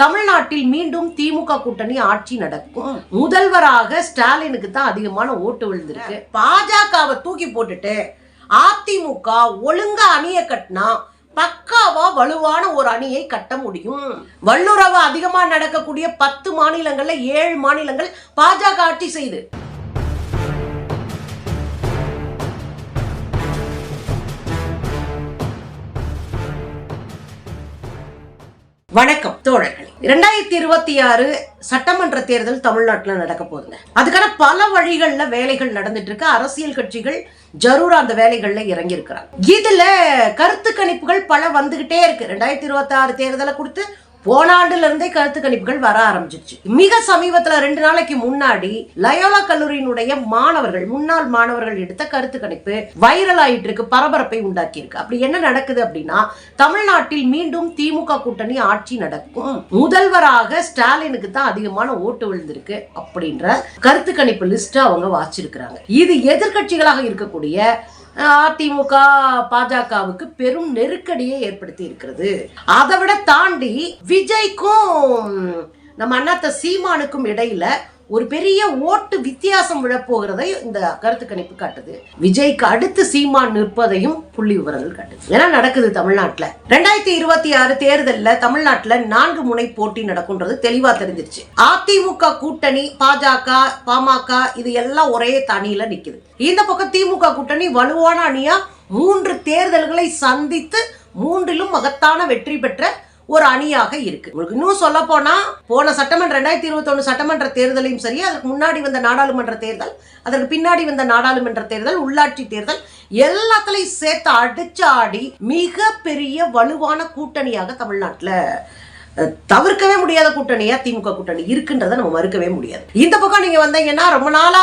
தமிழ்நாட்டில் மீண்டும் திமுக கூட்டணி ஆட்சி நடக்கும். முதல்வராக ஸ்டாலினுக்கு தான் அதிகமான ஓட்டு விழுந்திருக்கு. பாஜகவை தூக்கி போட்டுட்டு அதிமுக ஒழுங்கா அணிய கட்டினா பக்காவா வலுவான ஒரு அணியை கட்ட முடியும். வல்லுறவு அதிகமா நடக்கக்கூடிய பத்து மாநிலங்கள்ல ஏழு மாநிலங்கள் பாஜக ஆட்சி செய்து. வணக்கம் தோழர்கள். இரண்டாயிரத்தி இருபத்தி ஆறு சட்டமன்ற தேர்தல் தமிழ்நாட்டில் நடக்க போகுதுங்க. அதுக்கான பல வழிகளில் வேலைகள் நடந்துட்டு இருக்கு அரசியல் கட்சிகள் ஜரூரா அந்த வேலைகளில் இறங்கி இதில் இதுல கருத்து கணிப்புகள் பல வந்துகிட்டே இருக்கு. ரெண்டாயிரத்தி இருபத்தி ஆறு தேர்தலை கொடுத்து போனாண்டுல இருந்தே கருத்து கணிப்புகள் வர ஆரம்பிச்சிருச்சு. மிக சமீபத்துல ரெண்டு நாளைக்கு முன்னாடி லயோலா கல்லூரியினுடைய மாணவர்கள் முன்னாள் மாணவர்கள் எடுத்த கருத்து கணிப்பு வைரல் ஆயிட்டு இருக்கு பரபரப்பை உண்டாக்கி இருக்கு அப்படி என்ன நடக்குது அப்படின்னா தமிழ்நாட்டில் மீண்டும் திமுக கூட்டணி ஆட்சி நடக்கும். முதல்வராக ஸ்டாலினுக்கு தான் அதிகமான ஓட்டு விழுந்திருக்கு அப்படின்ற கருத்து கணிப்பு லிஸ்ட் அவங்க வாசிச்சிருக்கிறாங்க. இது எதிர்க்கட்சிகளாக இருக்கக்கூடிய அதிமுக பாஜகவுக்கு பெரும் நெருக்கடியை ஏற்படுத்தி இருக்கிறது. அதை விட தாண்டி விஜய்க்கும் நம்ம அண்ணாத்த சீமானுக்கும் இடையில ஒரு பெரிய ஓட்டு வித்தியாசம் விழப்போகிறதை இந்த கருத்து கணிப்பு காட்டுது. விஜய்க்கு அடுத்து சீமான் நிற்பதையும் புள்ளி விவரங்கள் காட்டுது. ஏன்னா நடக்குது தமிழ்நாட்டில். ரெண்டாயிரத்தி இருபத்தி ஆறு தேர்தலில் தமிழ்நாட்டில் நான்கு முனை போட்டி நடக்கும்ன்றது தெளிவா தெரிஞ்சிருச்சு. அதிமுக கூட்டணி பாஜக பாமக இது எல்லாம் ஒரே தனியில நிக்குது. இந்த பக்கம் திமுக கூட்டணி வலுவான அணியா மூன்று தேர்தல்களை சந்தித்து மூன்றிலும் மகத்தான வெற்றி பெற்ற ஒரு அணியாக இருக்கு. உங்களுக்கு இன்னும் சொல்ல போனா போன சட்டமன்ற ரெண்டாயிரத்தி இருபத்தொன்னு சட்டமன்ற தேர்தலையும் சரி அதற்கு முன்னாடி வந்த நாடாளுமன்ற தேர்தல் அதற்கு பின்னாடி வந்த நாடாளுமன்ற தேர்தல் உள்ளாட்சி தேர்தல் எல்லாத்துலையும் சேர்த்து அடிச்சு ஆடி மிக பெரிய வலுவான கூட்டணியாக தமிழ்நாட்டில் தவிர்க்கவே முடியாத கூட்டணியா திமுக கூட்டணி இருக்குன்றதை நம்ம மறுக்கவே முடியாது. இந்த பக்கம் நீங்க வந்தீங்கன்னா ரொம்ப நாளா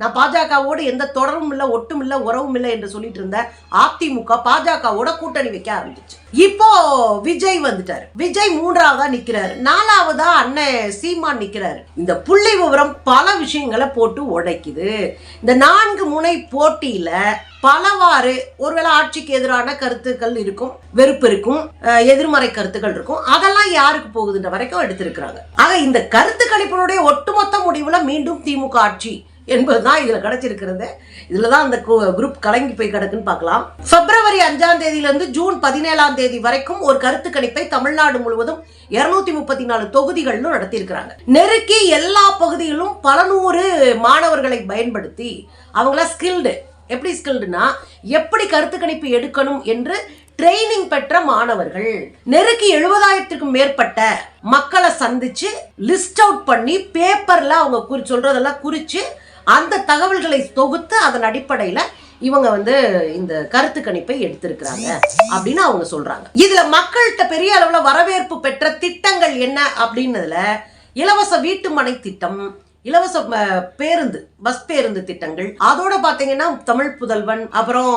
நான் பாஜகவோடு எந்த தொடர்பும் இல்லை ஒட்டும் இல்லை உறவும் இல்லை என்று சொல்லிட்டு இருந்த அதிமுக பாஜகவோட கூட்டணி வைக்க ஆரம்பிச்சு. இப்போ விஜய் வந்துட்டாரு. விஜய் மூன்றாவதா நிக்கிறாரு. நாலாவதா அண்ணன் சீமான் நிக்கிறாரு. இந்த புள்ளி விவரம் பல விஷயங்களை போட்டு உடைக்குது. இந்த நான்கு முனை போட்டியில பலவாறு ஒருவேளை ஆட்சிக்கு எதிரான கருத்துக்கள் இருக்கும் வெறுப்பு இருக்கும் எதிர்மறை கருத்துக்கள் இருக்கும். அதெல்லாம் யாருக்கு போகுதுன்ற வரைக்கும் எடுத்திருக்கிறாங்க. ஆக இந்த கருத்து கணிப்பினுடைய ஒட்டுமொத்த முடிவுல மீண்டும் திமுக ஆட்சி என்பது தான் இதில் கிடச்சிருக்கிறது. இதில் தான் அந்த குரூப் கலங்கி போய் கிடக்குன்னு பார்க்கலாம். பிப்ரவரி அஞ்சாம் தேதியிலிருந்து ஜூன் பதினேழாம் தேதி வரைக்கும் ஒரு கருத்து கணிப்பை தமிழ்நாடு முழுவதும் இருநூத்தி முப்பத்தி நாலு தொகுதிகளிலும் நடத்தியிருக்கிறாங்க. நெருக்கி எல்லா பகுதியிலும் பல நூறு மாணவர்களை பயன்படுத்தி அவங்கள ஸ்கில்டு எப்படி ஸ்கில்டுனா எப்படி கருத்து கணிப்பு எடுக்கணும் என்று ட்ரைனிங் பெற்ற மாணவர்கள். நெருக்கி எழுபதாயிரத்துக்கும் மேற்பட்ட மக்களை சந்திச்சு லிஸ்ட் அவுட் பண்ணி பேப்பர்ல அவங்க குறி சொல்றதெல்லாம் குறிச்சு அந்த தகவல்களை தொகுத்து அதன் அடிப்படையில இவங்க வந்து இந்த கருத்து கணிப்பை எடுத்திருக்கிறாங்க அப்படின்னு அவங்க சொல்றாங்க. இதுல மக்கள்கிட்ட பெரிய அளவுல வரவேற்பு பெற்ற திட்டங்கள் என்ன அப்படின்னதுல இலவச வீட்டு மனை திட்டம் இலவச பேருந்து பஸ் பேருந்து திட்டங்கள் அதோட பாத்தீங்கன்னா தமிழ் புதல்வன் அப்புறம்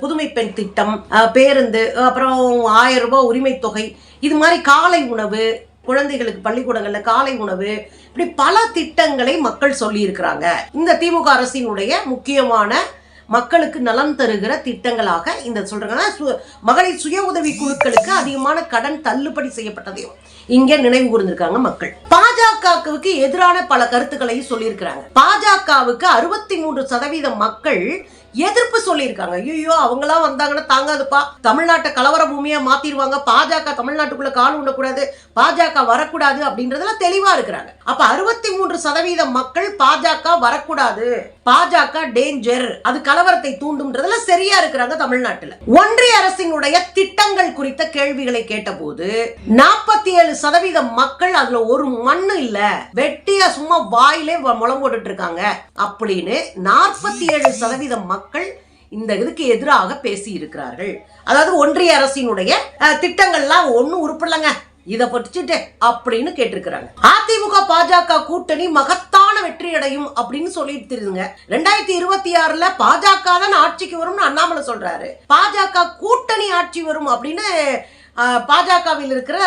புதுமை பெண் திட்டம் பேருந்து அப்புறம் ஆயிரம் ரூபாய் உரிமை தொகை இது மாதிரி காலை உணவு குழந்தைகளுக்கு பள்ளிக்கூடங்கள்ல காலை உணவு இப்படி பல திட்டங்களை மக்கள் சொல்லியிருக்கிறாங்க. இந்த திமுக அரசினுடைய முக்கியமான மக்களுக்கு நலம் தருகிற திட்டங்களாக இந்த சொல்றாங்க. சு- மகளிர் சுய உதவி குழுக்களுக்கு அதிகமான கடன் தள்ளுபடி செய்யப்பட்டதையும் இங்கே நினைவு கூர்ந்திருக்காங்க மக்கள். பாஜகவுக்கு எதிரான பல கருத்துக்களையும் சொல்லியிருக்கிறாங்க. பாஜகவுக்கு அறுபத்தி மூன்று சதவீத மக்கள் எதிர்ப்பு சொல்லியிருக்காங்க. ஐயோ அவங்களாம் வந்தாங்கன்னா தாங்காதுப்பா. தமிழ்நாட்டை கலவர பூமியா மாத்திடுவாங்க. பாஜக தமிழ்நாட்டுக்குள்ள கால் உண்டக்கூடாது பாஜக வரக்கூடாது அப்படின்றதுல தெளிவா இருக்கிறாங்க. அப்ப அறுபத்தி மூன்று சதவீத மக்கள் பாஜக வரக்கூடாது. பாஜக டேஞ்சர் அது கலவரத்தை தூண்டும்ன்றதுல சரியா இருக்கிறாங்க தமிழ்நாட்டுல. ஒன்றிய அரசினுடைய திட்டங்கள் குறித்த கேள்விகளை கேட்டபோது நாற்பத்தி ஏழு சதவீத மக்கள் அதுல ஒரு மண்ணு இல்ல. வெட்டியா சும்மா வாயிலே முளம் போட்டுட்டு இருக்காங்க. அப்படின்னு நாற்பத்தி ஏழு சதவீத மக்கள் இந்த இதுக்கு எதிராக பேசி இருக்கிறார்கள் அதாவது ஒன்றிய அரசினுடைய திட்டங்கள்லாம் ஒன்னும் உருப்படலங்க. இதை பற்றிட்டு அப்படின்னு கேட்டிருக்கிறாங்க. அதிமுக பாஜக கூட்டணி மகத்தான வெற்றி அடையும் அப்படின்னு சொல்லிட்டு தெரியுதுங்க. ரெண்டாயிரத்தி இருபத்தி ஆறுல பாஜக தான் ஆட்சிக்கு வரும்னு அண்ணாமலை சொல்றாரு. பாஜக கூட்டணி ஆட்சி வரும் அப்படின்னு பாஜகவில் இருக்கிற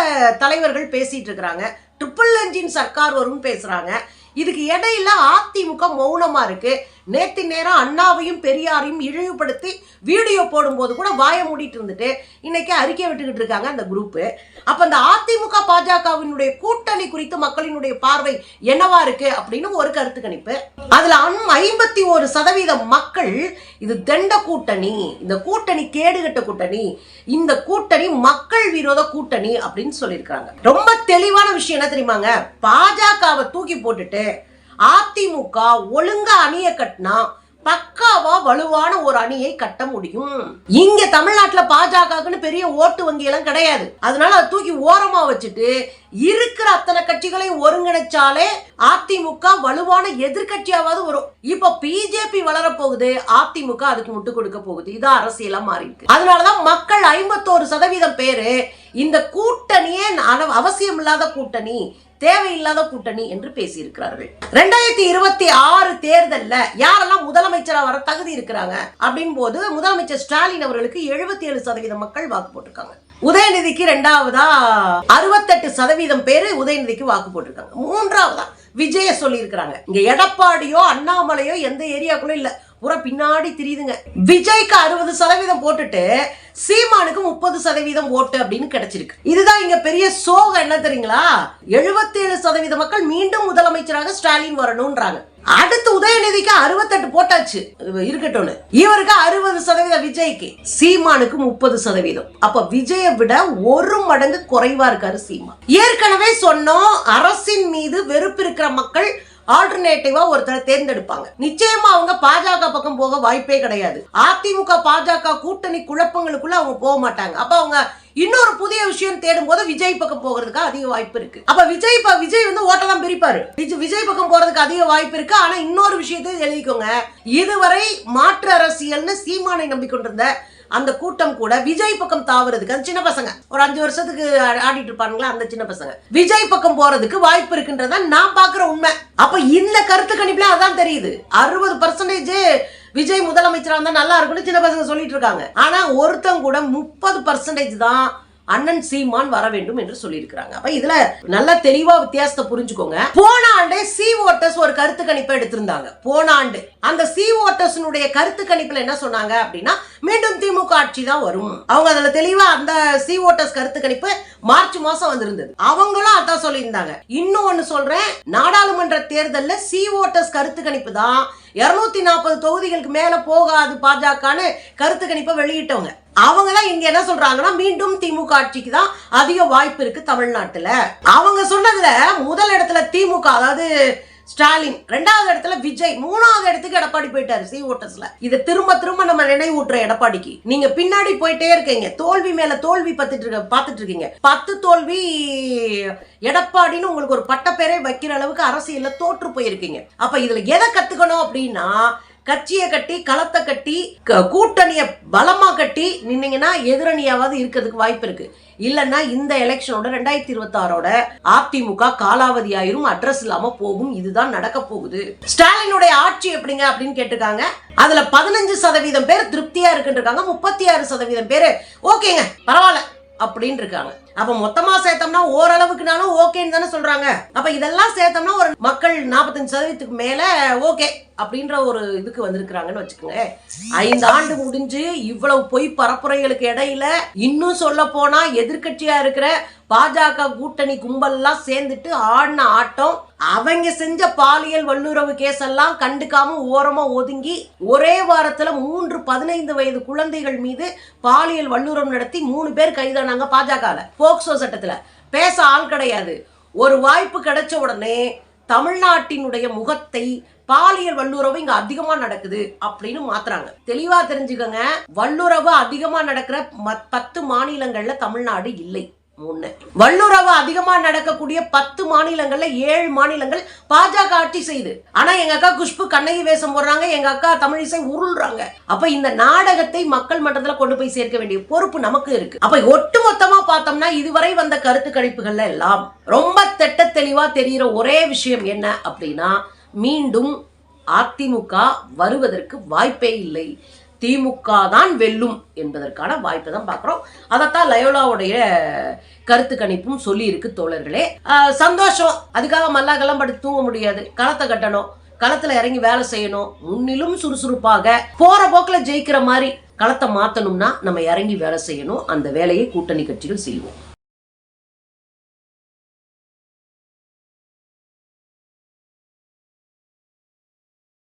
தலைவர்கள் பேசிட்டு இருக்கிறாங்க ட்ரிபிள் என்ஜின் சர்க்கார் வரும்னு பேசுறாங்க. இதுக்கு இடையில அதிமுக மௌனமா இருக்கு. நேத்தி நேரம் அண்ணாவையும் பெரியாரையும் இழிவுபடுத்தி வீடியோ போடும்போது கூட வாயை மூடிட்டு இருந்துட்டு இன்னைக்கு அறிக்கை விட்டுக்கிட்டு இருக்காங்க அந்த குரூப்பு அப்ப அந்த அதிமுக பாஜகவினுடைய கூட்டணி குறித்து மக்களினுடைய பார்வை என்னவா இருக்கு அப்படின்னு ஒரு கருத்து கணிப்பு. அதுல ஐம்பத்தி ஒரு சதவீதம் மக்கள் இது தண்ட கூட்டணி இந்த கூட்டணி கேடுகட்ட கூட்டணி இந்த கூட்டணி மக்கள் விரோத கூட்டணி அப்படின்னு சொல்லியிருக்காங்க. ரொம்ப தெளிவான விஷயம் என்ன தெரியுமாங்க? பாஜகவை தூக்கி போட்டுட்டு அதிமுக ஒழுங்கா அணிய கட்டினா பக்காவா வலுவான ஒரு அணியை கட்ட முடியும். இங்க தமிழ்நாட்டுல பாஜகன்னு பெரிய ஓட்டு வங்கி எல்லாம் கிடையாது. அதனால அதை தூக்கி ஓரமா வச்சுட்டு இருக்கிற அத்தனை கட்சிகளையும் ஒருங்கிணைச்சாலே அதிமுக வலுவான எதிர்கட்சியாவது வரும். இப்ப பிஜேபி வளர போகுது அதிமுக அதுக்கு முட்டு கொடுக்க போகுது. இது அரசியலா மாறி இருக்கு அதனாலதான் மக்கள் ஐம்பத்தோரு சதவீதம் பேரு இந்த கூட்டணியே அவசியம் இல்லாத கூட்டணி தேவையில்லாத கூட்டணி என்று பேசியிருக்கிறார்கள். ரெண்டாயிரத்தி இருபத்தி ஆறு தேர்தல்ல யாரெல்லாம் முதலமைச்சரா வர தகுதி இருக்கிறாங்க அப்படின் போது முதலமைச்சர் ஸ்டாலின் அவர்களுக்கு எழுபத்தி ஏழு சதவீதம் மக்கள் வாக்கு போட்டிருக்காங்க. உதயநிதிக்கு ரெண்டாவதா அறுபத்தெட்டு சதவீதம் பேரு உதயநிதிக்கு வாக்கு போட்டிருக்காங்க. மூன்றாவதா விஜய சொல்லியிருக்கிறாங்க. இங்க எடப்பாடியோ அண்ணாமலையோ எந்த ஏரியாக்குள்ள இல்ல. பூரா பின்னாடி தெரியுதுங்க. விஜய்க்கு அறுபது சதவீதம் போட்டுட்டு சீமானுக்கு முப்பது சதவீதம் ஓட்டு அப்படின்னு கிடைச்சிருக்கு. இதுதான் இங்க பெரிய சோகம் என்ன தெரியுங்களா? 77% சதவீத மக்கள் மீண்டும் முதலமைச்சராக ஸ்டாலின் வரணும்ன்றாங்க. அடுத்து உதயநிதிக்கு அறுபத்தெட்டு போட்டாச்சு. இருக்கட்டும் இவருக்கு அறுபது சதவீதம் விஜய்க்கு சீமானுக்கு முப்பது சதவீதம். அப்ப விஜயை விட ஒரு மடங்கு குறைவா இருக்காரு சீமான். ஏற்கனவே சொன்னோம் அரசின் மீது வெறுப்பு இருக்கிற மக்கள் ஆல்டர்னேட்டிவா ஒருத்தரை தேர்ந்தெடுப்பாங்க. நிச்சயமா அவங்க பாஜக பக்கம் போக வாய்ப்பே கிடையாது. அதிமுக பாஜக கூட்டணி குழப்பங்களுக்குள்ள அவங்க போக மாட்டாங்க. அப்ப அவங்க இன்னொரு புதிய விஷயம் தேடும் போது விஜய் பக்கம் போகிறதுக்கு அதிக வாய்ப்பு இருக்கு. அப்ப விஜய் ப- விஜய் வந்து ஓட்ட தான் பிரிப்பாரு. விஜய் விஜய் பக்கம் போறதுக்கு அதிக வாய்ப்பு இருக்கு. ஆனா இன்னொரு விஷயத்தையும் எழுதிக்கோங்க. இதுவரை மாற்று அரசியல்னு சீமானை நம்பிக்கொண்டிருந்த அந்த கூட்டம் கூட விஜய் பக்கம் தாவறதுக்கு அந்த சின்ன பசங்க. ஒரு அஞ்சு வருஷத்துக்கு ஆடிட்டு இருப்பாங்களா அந்த சின்ன பசங்க. விஜய் பக்கம் போறதுக்கு வாய்ப்பு இருக்குன்றத நான் பாக்குற உண்மை. அப்ப இந்த கருத்து கணிப்புல அதான் தெரியுது. அறுபது பர்சன்டேஜ் விஜய் முதலமைச்சரா இருந்தா நல்லா இருக்கும்னு சின்ன பசங்க சொல்லிட்டு இருக்காங்க. ஆனா ஒருத்தங்க கூட முப்பது பர்சன்டேஜ் தான் அண்ணன் சீமான் வர வேண்டும் என்று சொல்லியிருக்கிறாங்க. அப்ப இதுல நல்லா தெளிவா வித்தியாசத்தை புரிஞ்சுக்கோங்க. போன ஆண்டே சி ஓட்டர்ஸ் ஒரு கருத்து கணிப்பை எடுத்திருந்தாங்க. போன ஆண்டு. அந்த சி ஓட்டர்ஸினுடைய கருத்து கணிப்புல என்ன சொன்னாங்க அப்படின்னா மீண்டும் திமுக ஆட்சி தான் வரும். அவங்க அதுல தெளிவா அந்த சி ஓட்டர்ஸ் கருத்து கணிப்பு மார்ச் மாசம் வந்திருந்தது. அவங்களும் அதான் சொல்லியிருந்தாங்க. இன்னும் ஒன்னு சொல்றேன். நாடாளுமன்ற தேர்தல்ல சி ஓட்டர்ஸ் கருத்து கணிப்பு தான் இருநூத்தி நாற்பது தொகுதிகளுக்கு மேல போகாது பாஜகன்னு கருத்து கணிப்பை வெளியிட்டவங்க. அவங்க தான் இங்க என்ன சொல்றாங்கன்னா மீண்டும் திமுக ஆட்சிக்கு தான் அதிக வாய்ப்பு இருக்கு தமிழ்நாட்டுல. அவங்க சொன்னதுல முதல் இடத்துல திமுக அதாவது ஸ்டாலின் ரெண்டாவது இடத்துல விஜய் மூணாவது இடத்துக்கு எடப்பாடி போயிட்டாரு சி ஓட்டர்ஸ்ல. இதை திரும்ப திரும்ப நம்ம நினைவூட்டுற எடப்பாடிக்கு. நீங்க பின்னாடி போயிட்டே இருக்கீங்க. தோல்வி மேல தோல்வி பார்த்துட்டு இருக்க பார்த்துட்டு இருக்கீங்க. பத்து தோல்வி எடப்பாடின்னு உங்களுக்கு ஒரு பட்டப்பேரே வைக்கிற அளவுக்கு அரசியல்ல தோற்று போயிருக்கீங்க. அப்ப இதுல எதை கத்துக்கணும் அப்படின்னா கட்சியை கட்டி களத்தை கட்டி க- பலமாக கட்டி நின்னீங்கன்னா எதிரணியாவது இருக்கிறதுக்கு வாய்ப்பு இருக்கு. இல்லைன்னா இந்த எலெக்ஷனோட ரெண்டாயிரத்தி இருபத்தாறோட அதிமுக காலாவதி ஆயிரும் அட்ரஸ் இல்லாம போகும். இதுதான் நடக்க போகுது. ஸ்டாலினுடைய ஆட்சி எப்படிங்க அப்படின்னு கேட்டிருக்காங்க. அதுல பதினஞ்சு சதவீதம் பேர் திருப்தியா இருக்குன்னு இருக்காங்க முப்பத்தி ஆறு சதவீதம் பேர் ஓகேங்க பரவாயில்ல அப்படின்னு இருக்காங்க. அப்ப மொத்தமா சேர்த்தோம்னா ஓரளவுக்குனாலும் ஓகேன்னு தானே சொல்றாங்க. அப்ப இதெல்லாம் சேர்த்தோம்னா ஒரு மக்கள் நாற்பத்தஞ்சு சதவீதத்துக்கு மேல ஓகே அப்படின்ற ஒரு இதுக்கு வந்திருக்கிறாங்கன்னு வச்சுக்கோங்க ஐந்து ஆண்டு முடிஞ்சு இவ்வளவு பொய் பரப்புரைகளுக்கு இடையில இன்னும் சொல்ல போனா எதிர்க்கட்சியா இருக்கிற பாஜக கூட்டணி கும்பல்லாம் சேர்ந்துட்டு ஆடின ஆட்டம் அவங்க செஞ்ச பாலியல் வல்லுறவு கேஸ் எல்லாம் கண்டுக்காம ஓரமா ஒதுங்கி ஒரே வாரத்துல மூன்று பதினைந்து வயது குழந்தைகள் மீது பாலியல் வல்லுறவு நடத்தி மூணு பேர் கைதானாங்க பாஜகல. போக்சோ சட்டத்துல. பேச ஆள் கிடையாது. ஒரு வாய்ப்பு கிடைச்ச உடனே தமிழ்நாட்டினுடைய முகத்தை பாலியல் வல்லுறவு இங்க அதிகமா நடக்குது அப்படின்னு மாத்துறாங்க. தெளிவா தெரிஞ்சுக்கோங்க. வல்லுறவு அதிகமா நடக்கிற பத்து மாநிலங்கள்ல தமிழ்நாடு இல்லை. ஒண்ணு வல்லுறவு அதிகமா நடக்கக்கூடிய பத்து மாநிலங்கள்ல ஏழு மாநிலங்கள் பாஜக ஆட்சி செய்யுது ஆனா எங்க அக்கா குஷ்பு கண்ணகி வேஷம் போடுறாங்க எங்க அக்கா தமிழிசை உருள்றாங்க. அப்ப இந்த நாடகத்தை மக்கள் மன்றத்துல கொண்டு போய் சேர்க்க வேண்டிய பொறுப்பு நமக்கு இருக்கு. அப்ப ஒட்டு மொத்தமா பார்த்தோம்னா இதுவரை வந்த கருத்து கணிப்புகள்ல எல்லாம் ரொம்ப தெட்ட தெளிவா தெரிகிற ஒரே விஷயம் என்ன அப்படின்னா மீண்டும் அதிமுக வருவதற்கு வாய்ப்பே இல்லை. திமுக தான் வெல்லும் என்பதற்கான வாய்ப்பை தான் பார்க்குறோம். அதைத்தான் லயோலாவுடைய கருத்து கணிப்பும் சொல்லி இருக்கு தோழர்களே சந்தோஷம். அதுக்காக மல்லாக்கெல்லாம் படுத்து தூங்க முடியாது. களத்தை கட்டணும். களத்துல இறங்கி வேலை செய்யணும். முன்னிலும் சுறுசுறுப்பாக போற போக்குல ஜெயிக்கிற மாதிரி களத்தை மாத்தணும்னா நம்ம இறங்கி வேலை செய்யணும். அந்த வேலையை கூட்டணி கட்சிகள் செய்வோம்.